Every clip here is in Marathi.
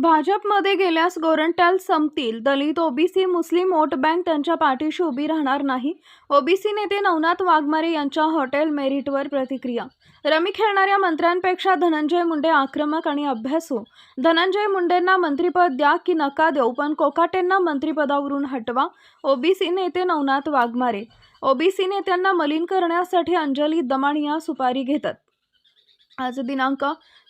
भाजपमध्ये गेल्यास गोरंट्याल संपतील. Dalit OBC Muslim vote bank त्यांच्या पाठीशी उभी राहणार नाही. ओबीसी नेते नवनाथ वाघमारे यांच्या हॉटेल मेरिटवर प्रतिक्रिया. रमी खेळणाऱ्या मंत्र्यांपेक्षा धनंजय मुंडे आक्रमक आणि अभ्यासू हो. धनंजय मुंडेंना मंत्रिपद द्या की नका देऊ पण कोकाटेंना मंत्रिपदावरून हटवा ओबीसी नेते नवनाथ वाघमारे. ओबीसी नेत्यांना मलिन करण्यासाठी अंजली दमाणिया सुपारी घेतात. आज दिनांक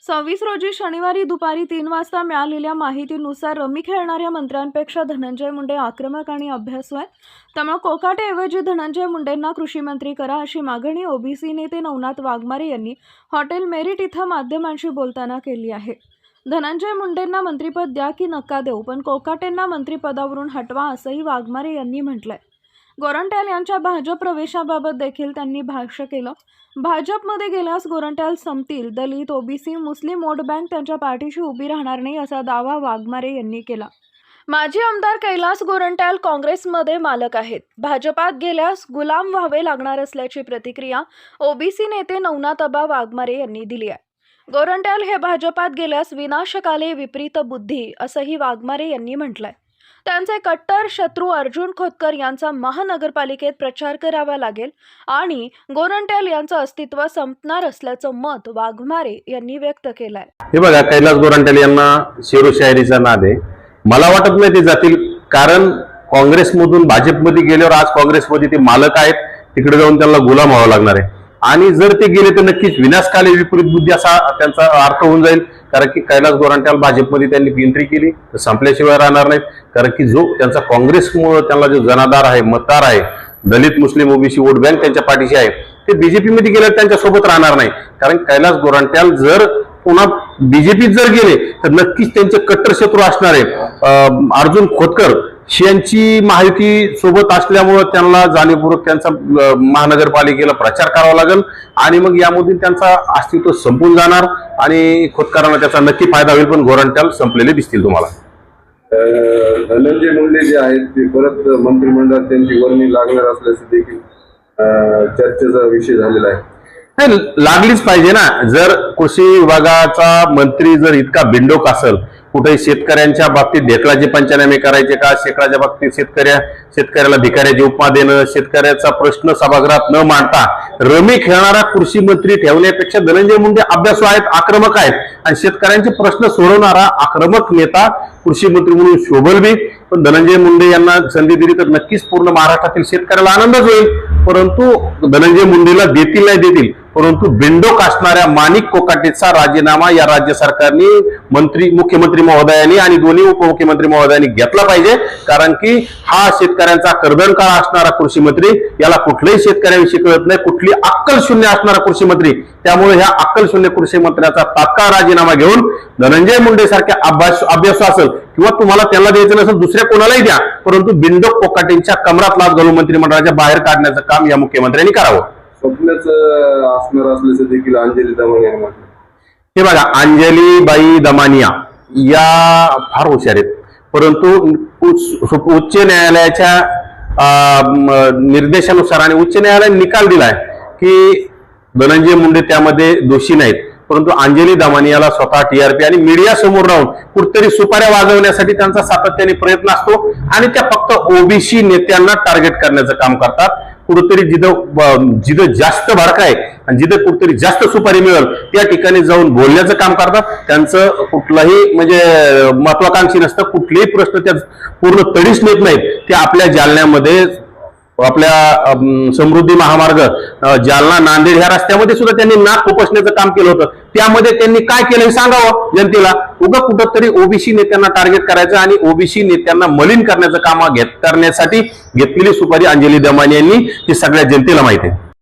सव्वीस रोजी शनिवारी दुपारी तीन वाजता मिळालेल्या माहितीनुसार रमी खेळणाऱ्या मंत्र्यांपेक्षा धनंजय मुंडे आक्रमक आणि अभ्यासू आहेत त्यामुळे कोकाटेऐवजी धनंजय मुंडेंना कृषी मंत्री करा अशी मागणी ओबीसी नेते नवनाथ वाघमारे यांनी हॉटेल मेरिट इथं माध्यमांशी बोलताना केली आहे. धनंजय मुंडेंना मंत्रिपद द्या की नका देऊ पण कोकाटेंना मंत्रिपदावरून हटवा असंही वाघमारे यांनी म्हटलंय. गोरंट्याल यांच्या भाजप प्रवेशाबाबत देखील त्यांनी भाष्य केलं. भाजपमध्ये गेल्यास गोरंट्याल संपतील Dalit OBC Muslim vote bank त्यांच्या पाठीशी उभी राहणार नाही असा दावा वाघमारे यांनी केला. माजी आमदार कैलास गोरंट्याल काँग्रेसमध्ये मालक आहेत. भाजपात गेल्यास गुलाम व्हावे लागणार असल्याची प्रतिक्रिया ओबीसी नेते नवनाथबा वाघमारे यांनी दिली आहे. गोरंट्याल हे भाजपात गेल्यास विनाशकाले विपरीत बुद्धी असंही वाघमारे यांनी म्हटलंय. त्यांचे कट्टर शत्रू अर्जुन खोतकर यांचा महानगरपालिकेत प्रचार करावा लागेल आणि गोरंट्याल यांचं अस्तित्व संपणार असल्याचं मत वाघमारे यांनी व्यक्त केलंय. हे बघा कैलास गोरंट्याल यांना शेरू शायरीचा नाद आहे. मला वाटत नाही ते जातील कारण काँग्रेसमधून भाजपमध्ये गेल्यावर आज काँग्रेसमध्ये ते मालक आहेत. तिकडे जाऊन त्यांना गुलाम व्हावं लागणार आहे. आणि जर ते गेले तर नक्कीच विनाशकाले विपरीत बुद्धी असा त्यांचा अर्थ होऊन जाईल. कारण की कैलास गोरंट्याल भाजपमध्ये त्यांनी एंट्री केली तर संपल्याशिवाय राहणार नाहीत. कारण की जो त्यांचा काँग्रेसमुळे त्यांना जो जनाधार आहे मतदार आहे Dalit Muslim OBC vote bank त्यांच्या पाठीशी आहे ते बीजेपीमध्ये गेल्यावर त्यांच्यासोबत राहणार नाही. कारण कैलास गोरंट्याल जर पुन्हा बीजेपीत जर गेले तर नक्कीच त्यांचे कट्टर शत्रू असणारे अर्जुन खोतकर यांची माहिती सोबत असल्यामुळं त्यांना जाणीवपूर्वक त्यांचा महानगरपालिकेला प्रचार करावा लागेल. आणि मग यामधून त्यांचा अस्तित्व संपून जाणार आणि खोतकरांना त्याचा नक्की फायदा होईल पण गोरंट्याल संपलेले दिसतील तुम्हाला. धनंजय मुंडे जे आहेत ते परत मंत्रिमंडळात त्यांची वर्णी लागणार असल्याचं देखील चर्चेचा विषय झालेला आहे. नाही लागलीच पाहिजे ना. जर कृषी विभागाचा मंत्री जर इतका बिंडोक असेल कुठे शेतकऱ्यांच्या बाबतीत ढेकळाचे पंचनामे करायचे का? शेतकऱ्याच्या बाबतीत शेतकऱ्या शेतकऱ्याला भिकाऱ्याची उपमा देणं शेतकऱ्याचा प्रश्न सभागृहात न मांडता रमी खेळणारा कृषी मंत्री ठेवण्यापेक्षा धनंजय मुंडे अभ्यासू आहेत आक्रमक आहेत. आणि शेतकऱ्यांचे प्रश्न सोडवणारा आक्रमक नेता कृषी मंत्री म्हणून शोभल बी. पण धनंजय मुंडे यांना संधी दिली तर नक्कीच पूर्ण महाराष्ट्रातील शेतकऱ्याला आनंदच होईल. परंतु धनंजय मुंडेला देतील नाही देतील परंतु बिंडोक असणाऱ्या माणिक कोकाटेचा राजीनामा या राज्य सरकारने मंत्री मुख्यमंत्री महोदयांनी आणि दोन्ही उपमुख्यमंत्री महोदयांनी घेतला पाहिजे. कारण की हा शेतकऱ्यांचा कर्दन काळ असणारा कृषी मंत्री याला कुठल्याही शेतकऱ्याविषयी कळत नाही. कुठली अक्कल शून्य असणारा कृषी मंत्री त्यामुळे ह्या अक्कल शून्य कृषी मंत्र्याचा तात्काळ राजीनामा घेऊन धनंजय मुंडे सारख्या अभ्यास अभ्यासू असेल किंवा तुम्हाला त्याला द्यायचं नसेल दुसऱ्या कोणालाही द्या. परंतु बिंडोक कोकाटेंच्या कमरात लाभ घालून मंत्रिमंडळाच्या बाहेर काढण्याचं काम या मुख्यमंत्र्यांनी करावं. स्वप्नच असणार असल्याचं देखील अंजली दमन यांनी म्हटलं. हे बघा अंजली बाई दमानिया या फार हुशार आहेत. परंतु उच्च न्यायालयाच्या अं, निर्देशानुसार आणि उच्च न्यायालयाने निकाल दिलाय की धनंजय मुंडे त्यामध्ये दोषी नाहीत. परंतु अंजली दमानियाला स्वतः टीआरपी आणि मीडिया समोर राहून कुठतरी सुपाऱ्या वाजवण्यासाठी त्यांचा सातत्याने प्रयत्न असतो आणि त्या फक्त ओबीसी नेत्यांना टार्गेट करण्याचं काम करतात. कुठंतरी जिथं जिथं जास्त भडका आहे आणि जिथं कुठंतरी जास्त सुपारी मिळेल त्या ठिकाणी जाऊन बोलण्याचं काम करतात. त्यांचं कुठलाही म्हणजे महत्वाकांक्षी नसतं कुठलेही प्रश्न त्या पूर्ण तडीच नेत नाहीत. ते आपल्या जालन्यामध्ये आपल्या अं, समृद्धी महामार्ग जालना नांदेड ह्या रस्त्यामध्ये सुद्धा त्यांनी नाक खुपसण्याचं काम केलं होतं. त्यामध्ये त्यांनी काय केलं हे सांगावं जनतेला? उगा कुठंतरी ओबीसी नेत्यांना टार्गेट करायचं आणि ओबीसी नेत्यांना मलिन करण्याचं काम घेत करण्यासाठी घेतलेली सुपारी अंजली दमानी यांनी ती सगळ्या जनतेला माहिती आहे.